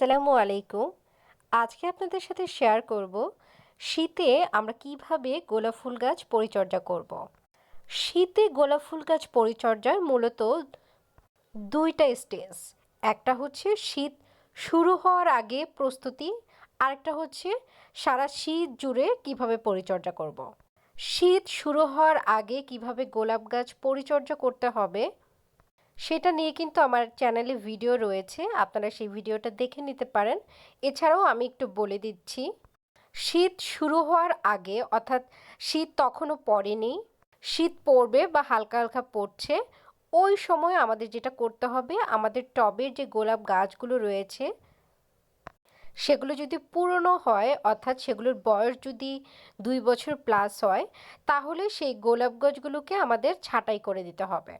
আসসালামু আলাইকুম আজকে আপনাদের সাথে শেয়ার করব শীতে আমরা কীভাবে গোলাপ ফুল গাছ পরিচর্যা করব। শীতে গোলাপ ফুল গাছ পরিচর্যার মূলত দুইটা স্টেজ একটা হচ্ছে শীত শুরু হওয়ার আগে প্রস্তুতি, আরেকটা হচ্ছে সারা শীত জুড়ে কীভাবে পরিচর্যা করব। শীত শুরু হওয়ার আগে কীভাবে গোলাপ গাছ পরিচর্যা করতে হবে সেটা নিয়ে কিন্তু আমার চ্যানেলে ভিডিও রয়েছে, আপনারা সেই ভিডিওটা দেখে নিতে পারেন। এছাড়াও আমি একটু বলে দিচ্ছি, শীত শুরু হওয়ার আগে, অর্থাৎ শীত তখনও পড়েনি, শীত পড়বে বা হালকা হালকা পড়ছে, ওই সময় আমাদের যেটা করতে হবে, আমাদের টবের যে গোলাপ গাছগুলো রয়েছে, সেগুলো যদি পুরনো হয়, অর্থাৎ সেগুলোর বয়স যদি দুই বছর প্লাস হয়, তাহলে সেই গোলাপ গাছগুলোকে আমাদের ছাঁটাই করে দিতে হবে।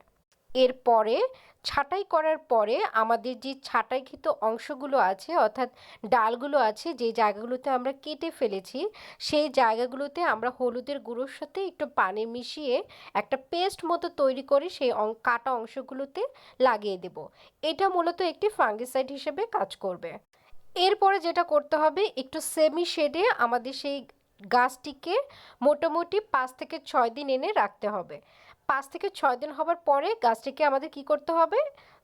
এরপরে ছাঁটাই করার পরে আমাদের যে ছাঁটাইকৃত অংশগুলো আছে, অর্থাৎ ডালগুলো আছে, যে জায়গাগুলোতে আমরা কেটে ফেলেছি, সেই জায়গাগুলোতে আমরা হলুদের গুঁড়োর সাথে একটু পানি মিশিয়ে একটা পেস্ট মতো তৈরি করে সেই অং, কাটা অংশগুলোতে লাগিয়ে দেব। এটা মূলত একটি ফাঙ্গিসাইড হিসেবে কাজ করবে। এরপরে যেটা করতে হবে, একটু সেমি শেডে আমাদের সেই গাছটিকে মোটামুটি পাঁচ থেকে ছয় দিন এনে রাখতে হবে। পাঁচ থেকে ছয় দিন হবার পরে গাছটিকে আমাদের কি করতে হবে?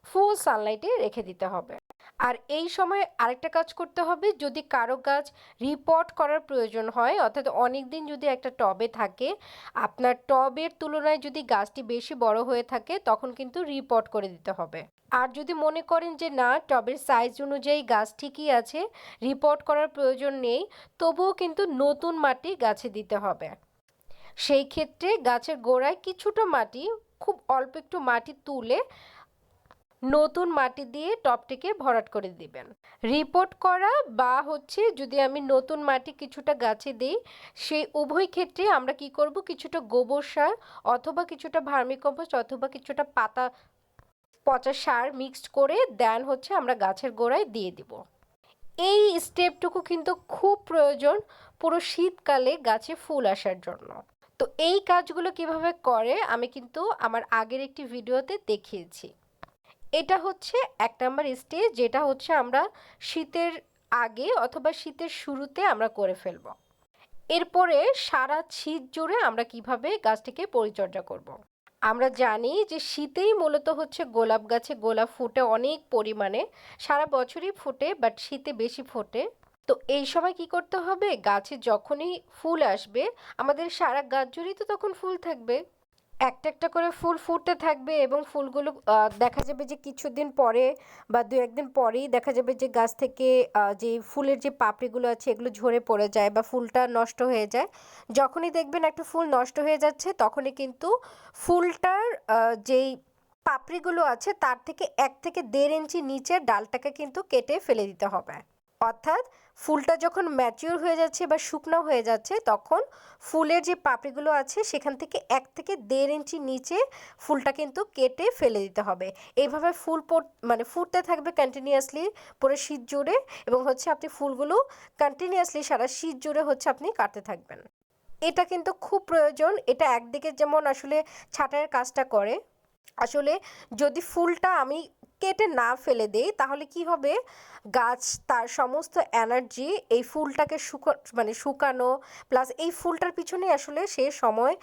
ফুল সানলাইটে রেখে দিতে হবে। আর এই সময় আরেকটা কাজ করতে হবে, যদি কারও গাছ রিপোর্ট করার প্রয়োজন হয়, অর্থাৎ অনেক দিন যদি একটা টবে থাকে, আপনার টবের তুলনায় যদি গাছটি বেশি বড় হয়ে থাকে, তখন কিন্তু রিপোর্ট করে দিতে হবে। আর যদি মনে করেন যে না, টবের সাইজ অনুযায়ী গাছ ঠিকই আছে রিপোর্ট করার প্রয়োজন নেই, তবুও কিন্তু নতুন মাটি গাছে দিতে হবে। সেই ক্ষেত্রে গাছের গোড়ায় কিছুটা মাটি, খুব অল্প একটু মাটি তুলে নতুন মাটি দিয়ে টপটিকে ভরাট করে দিবেন। রিপোর্ট করা বা হচ্ছে যদি আমি নতুন মাটি কিছুটা গাছে দিই, সেই উভয় ক্ষেত্রে আমরা কি করব? কিছুটা গোবর সার অথবা কিছুটা ভার্মিকম্পোস্ট অথবা কিছুটা পাতা, পচা সার মিক্সড করে দেন হচ্ছে আমরা গাছের গোড়ায় দিয়ে দিব। এই স্টেপটুকু কিন্তু খুব প্রয়োজন পুরো শীতকালে গাছে ফুল আসার জন্য। তো এই কাজগুলো কীভাবে করে আমি কিন্তু আমার আগের একটি ভিডিওতে দেখিয়েছি। এটা হচ্ছে এক নম্বর স্টেজ, যেটা হচ্ছে আমরা শীতের আগে অথবা শীতের শুরুতে আমরা করে ফেলব। এরপরে সারা শীত জুড়ে আমরা কীভাবে গাছটিকে পরিচর্যা করব। আমরা জানি যে শীতেই মূলত হচ্ছে গোলাপ গাছে গোলাপ ফুটে অনেক পরিমাণে, সারা বছরই ফোটে বাট শীতে বেশি ফোটে। তো এই সময় কি করতে হবে? গাছে যখনই ফুল আসবে, আমাদের সারা গাছ জুড়েই তো তখন ফুল থাকবে। একটা একটা করে ফুল ফুটতে থাকবে এবং ফুলগুলো দেখা যাবে যে কিছুদিন পরে বা দু একদিন পরেই দেখা যাবে যে গাছ থেকে যে ফুলের যে পাপড়িগুলো আছে, এগুলো ঝরে পড়ে যায় বা ফুলটা নষ্ট হয়ে যায়। যখনই দেখবেন একটা ফুল নষ্ট হয়ে যাচ্ছে, তখনই কিন্তু ফুলটার যেই পাপড়িগুলো আছে, তার থেকে এক থেকে দেড় ইঞ্চি নিচের ডালটাকে কিন্তু কেটে ফেলে দিতে হবে। অর্থাৎ ফুলটা যখন ম্যাচিওর হয়ে যাচ্ছে বা শুকনো হয়ে যাচ্ছে, তখন ফুলের যে পাপড়িগুলো আছে, সেখান থেকে এক থেকে দেড় ইঞ্চি নিচে ফুলটা কিন্তু কেটে ফেলে দিতে হবে। এইভাবে ফুল মানে ফুটতে থাকবে কন্টিনিউয়াসলি পুরো শীত জুড়ে এবং হচ্ছে আপনি ফুলগুলো কন্টিনিউয়াসলি সারা শীত জুড়ে হচ্ছে আপনি কাটতে থাকবেন। এটা কিন্তু খুব প্রয়োজন। এটা একদিকে যেমন আসলে ছাটাইয়ের কাজটা করে আসলে যদি ফুলটা আমি কেটে না ফেলে দেই, তাহলে কি হবে? গাছ তার সমস্ত এনার্জি এই ফুলটাকে শুকা মানে শুকানো, প্লাস এই ফুলটার পিছনে আসলে সে সময়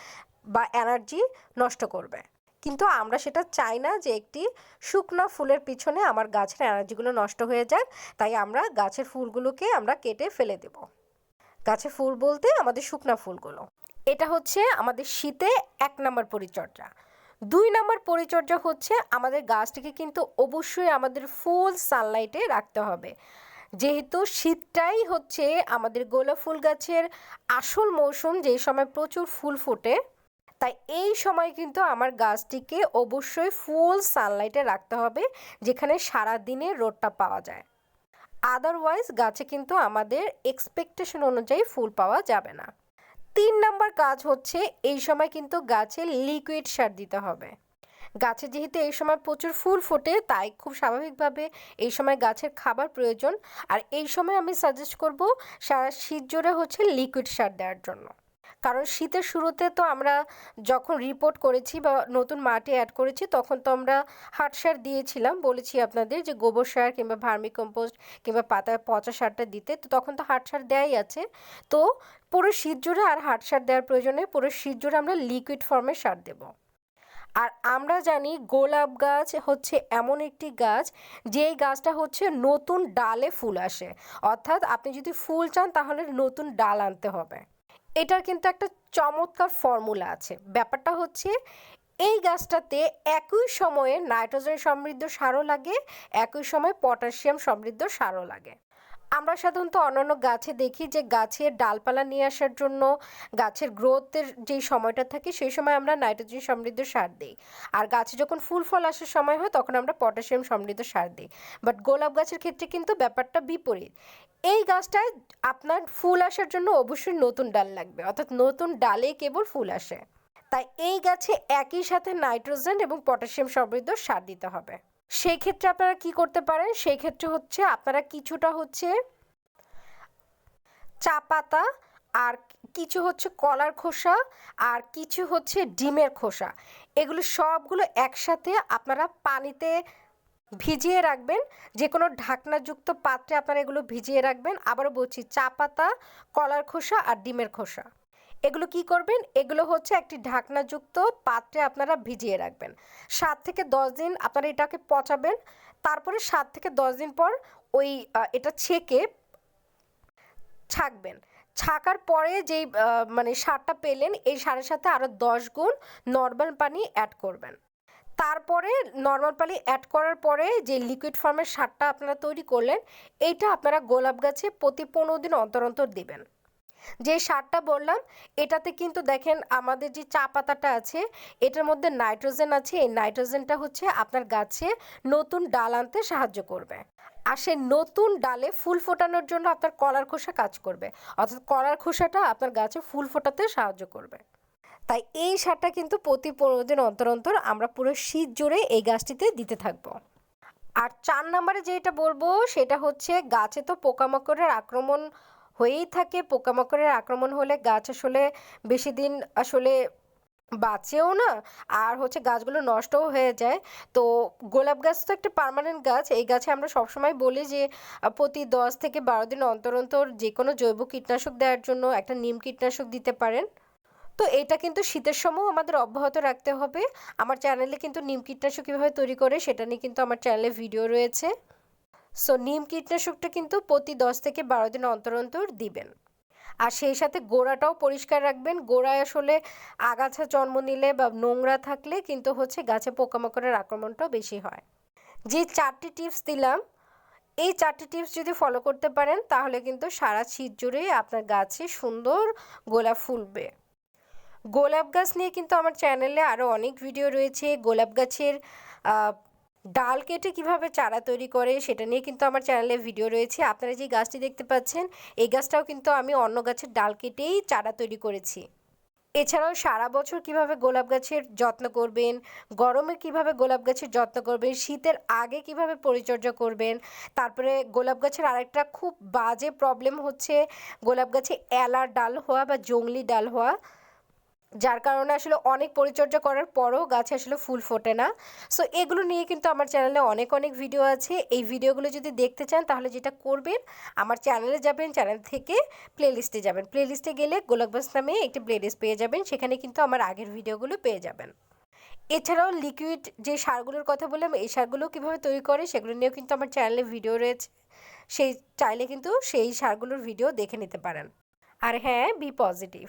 বা এনার্জি নষ্ট করবে। কিন্তু আমরা সেটা চাই না যে একটি শুকনো ফুলের পিছনে আমার গাছের এনার্জিগুলো নষ্ট হয়ে যায় তাই আমরা গাছের ফুলগুলোকে আমরা কেটে ফেলে দেব। গাছের ফুল বলতে আমাদের শুকনা ফুলগুলো। এটা হচ্ছে আমাদের শীতে এক নম্বর পরিচর্যা। দুই নম্বর পরিচর্যা হচ্ছে আমাদের গাছটিকে কিন্তু অবশ্যই আমাদের ফুল সানলাইটে রাখতে হবে। যেহেতু শীতটাই হচ্ছে আমাদের গোলাপ ফুল গাছের আসল মৌসুম যেই সময় প্রচুর ফুল ফোটে, তাই এই সময় কিন্তু আমার গাছটিকে অবশ্যই ফুল সানলাইটে রাখতে হবে, যেখানে সারা দিনে রোদটা পাওয়া যায়। আদারওয়াইজ গাছে কিন্তু আমাদের এক্সপেকটেশন অনুযায়ী ফুল পাওয়া যাবে না। তিন নাম্বার কাজ হচ্ছে এই সময় কিন্তু গাছে লিকুইড সার দিতে হবে। গাছে যেহেতু এই সময় প্রচুর ফুল ফোটে, তাই খুব স্বাভাবিকভাবে এই সময় গাছের খাবার প্রয়োজন। আর এই সময় আমি সাজেস্ট করব সারা শীত জোরে হচ্ছে লিকুইড সার দেওয়ার জন্য। কারণ শীতের শুরুতে তো আমরা যখন রিপোর্ট করেছি বা নতুন মাটি অ্যাড করেছি, তখন তো আমরা হাট সার দিয়েছিলাম। বলেছি আপনাদের যে গোবর সার কিংবা ভার্মি কম্পোস্ট কিংবা পাতার পচা সারটা দিতে, তো তখন তো হাট সার দেয়াই আছে। তো পুরো শীত জুড়ে আর হাট সার দেওয়ার প্রয়োজনে পুরো শীত জুড়ে আমরা লিকুইড ফর্মে সার দেবো। আর আমরা জানি গোলাপ গাছ হচ্ছে এমন একটি গাছ, যেই গাছটা হচ্ছে নতুন ডালে ফুল আসে। অর্থাৎ আপনি যদি ফুল চান, তাহলে নতুন ডাল আনতে হবে। এটার কিন্তু একটা চমৎকার ফর্মুলা আছে। ব্যাপারটা হচ্ছে, এই গাছটাতে একই সময়ে নাইট্রোজেন সমৃদ্ধ সারও লাগে, একই সময়ে পটাশিয়াম সমৃদ্ধ সারও লাগে। আমরা সাধারণত অন্যান্য গাছে দেখি যে গাছের ডালপালা নিয়ে আসার জন্য গাছের গ্রোথের যেই সময়টা থাকে, সেই সময় আমরা নাইট্রোজেন সমৃদ্ধ সার দিই। আর গাছে যখন ফুল ফল আসার সময় হয়, তখন আমরা পটাশিয়াম সমৃদ্ধ সার দিই। বাট গোলাপ গাছের ক্ষেত্রে কিন্তু ব্যাপারটা বিপরীত। এই গাছটায় আপনার ফুল আসার জন্য অবশ্যই নতুন ডাল লাগবে, অর্থাৎ নতুন ডালে কেবল ফুল আসে। তাই এই গাছে একই সাথে নাইট্রোজেন এবং পটাশিয়াম সমৃদ্ধ সার দিতে হবে। সেই ক্ষেত্রে আপনারা কি করতে পারেন? সেই ক্ষেত্রে হচ্ছে আপনারা কিছুটা হচ্ছে চা পাতা আর কিছু হচ্ছে কলার খোসা আর কিছু হচ্ছে ডিমের খোসা। এগুলো সবগুলো একসাথে আপনারা পানিতে ভিজিয়ে রাখবেন। যে কোনো ঢাকনাযুক্ত পাত্রে আপনারা এগুলো ভিজিয়ে রাখবেন। আবারও বলছি, চা পাতা, কলার খোসা আর ডিমের খোসা। এগুলো কি করবেন? এগুলো হচ্ছে একটি ঢাকনাযুক্ত পাত্রে আপনারা ভিজিয়ে রাখবেন। সাত থেকে দশ দিন আপনারা এটাকে পচাবেন। তারপরে সাত থেকে দশ দিন পর ওই এটা ছেঁকে ছাকবেন। ছাকার পরে যেই মানে সারটা পেলেন, এই সারের সাথে আরও দশ গুণ নর্মাল পানি অ্যাড করবেন। তারপরে নর্মাল পানি অ্যাড করার পরে যে লিকুইড ফর্মের সারটা আপনারা তৈরি করলেন, এইটা আপনারা গোলাপ গাছে প্রতি পনেরো দিন অন্তর অন্তর দেবেন। যে সারটা বললাম, এটাতে কিন্তু দেখেন আমাদের যে চা পাতাটা আছে, এটার মধ্যে নাইট্রোজেন আছে, এই নাইট্রোজেনটা হচ্ছে আপনার গাছে নতুন ডাল আনতে সাহায্য করবে। আর সে নতুন ডালে ফুল ফোটানোর জন্য আপনার কলার খোসা কাজ করবে। অর্থাৎ কলার খোসাটা আপনার গাছে ফুল ফোটাতে সাহায্য করবে। তাই এই সারটা কিন্তু প্রতি পনেরো দিন অন্তর অন্তর আমরা পুরো শীত জুড়ে এই গাছটিতে দিতে থাকব। আর চার নম্বরে যেটা বলব, সেটা হচ্ছে গাছে তো পোকামাকড়ের আক্রমণ হয়েই থাকে, পোকামাকড়ের আক্রমণ হলে গাছ আসলে বেশি দিন আসলে বাঁচেও না, আর হচ্ছে গাছগুলো নষ্টও হয়ে যায়। তো গোলাপ গাছ তো একটা পার্মানেন্ট গাছ, এই গাছে আমরা সবসময় বলি যে প্রতি দশ থেকে বারো দিন অন্তর অন্তর যে কোনো জৈব কীটনাশক দেওয়ার জন্য একটা নিম কীটনাশক দিতে পারেন। তো এটা কিন্তু শীতের সময়ও আমাদের অব্যাহত রাখতে হবে। আমার চ্যানেলে কিন্তু নিম কীটনাশক কীভাবে তৈরি করে সেটা নিয়ে কিন্তু আমার চ্যানেলে ভিডিও রয়েছে। সো নিম কীটনাশকটা কিন্তু প্রতি দশ থেকে বারো দিন অন্তর অন্তর দিবেন। আর সেই সাথে গোড়াটাও পরিষ্কার রাখবেন। গোড়ায় আসলে আগাছা জন্ম নিলে বা নোংরা থাকলে কিন্তু হচ্ছে গাছে পোকামাকড়ের আক্রমণটাও বেশি হয়। যে চারটি টিপস দিলাম, এই চারটি টিপস যদি ফলো করতে পারেন, তাহলে কিন্তু সারা শীত জুড়ে আপনার গাছে সুন্দর গোলাপ ফুলবে। গোলাপ গাছ নিয়ে কিন্তু আমার চ্যানেলে আরও অনেক ভিডিও রয়েছে। গোলাপ গাছের ডাল কেটে কীভাবে চারা তৈরি করে সেটা নিয়ে কিন্তু আমার চ্যানেলে ভিডিও রয়েছে। আপনারা যে গাছটি দেখতে পাচ্ছেন, এই গাছটাও কিন্তু আমি অন্য গাছের ডাল কেটেই চারা তৈরি করেছি। এছাড়াও সারা বছর কীভাবে গোলাপ গাছের যত্ন করবেন, গরমে কীভাবে গোলাপ গাছের যত্ন করবেন, শীতের আগে কীভাবে পরিচর্যা করবেন, তারপরে গোলাপ গাছের আরেকটা খুব বাজে প্রবলেম হচ্ছে গোলাপ গাছে এলার ডাল হওয়া বা জংলি ডাল হওয়া। যার কারণে আসলে অনেক পরিচর্যা করার পরও গাছে আসলে ফুল ফোটে না। সো এগুলো নিয়ে কিন্তু আমার চ্যানেলে অনেক অনেক ভিডিও আছে। এই ভিডিওগুলো যদি দেখতে চান, তাহলে যেটা করবেন, আমার চ্যানেলে যাবেন চ্যানেল থেকে প্লেলিস্টে যাবেন। প্লেলিস্টে গেলে গোলাপবাস নামে একটি প্লেলিস্ট পেয়ে যাবেন, সেখানে কিন্তু আমার আগের ভিডিওগুলো পেয়ে যাবেন। এছাড়াও লিকুইড যে সারগুলোর কথা বললাম, এই সারগুলো কীভাবে তৈরি করে, সেগুলো নিয়েও কিন্তু আমার চ্যানেলে ভিডিও রয়েছে। সেই, চাইলে কিন্তু সেই সারগুলোর ভিডিও দেখে নিতে পারেন। আর হ্যাঁ বি পজিটিভ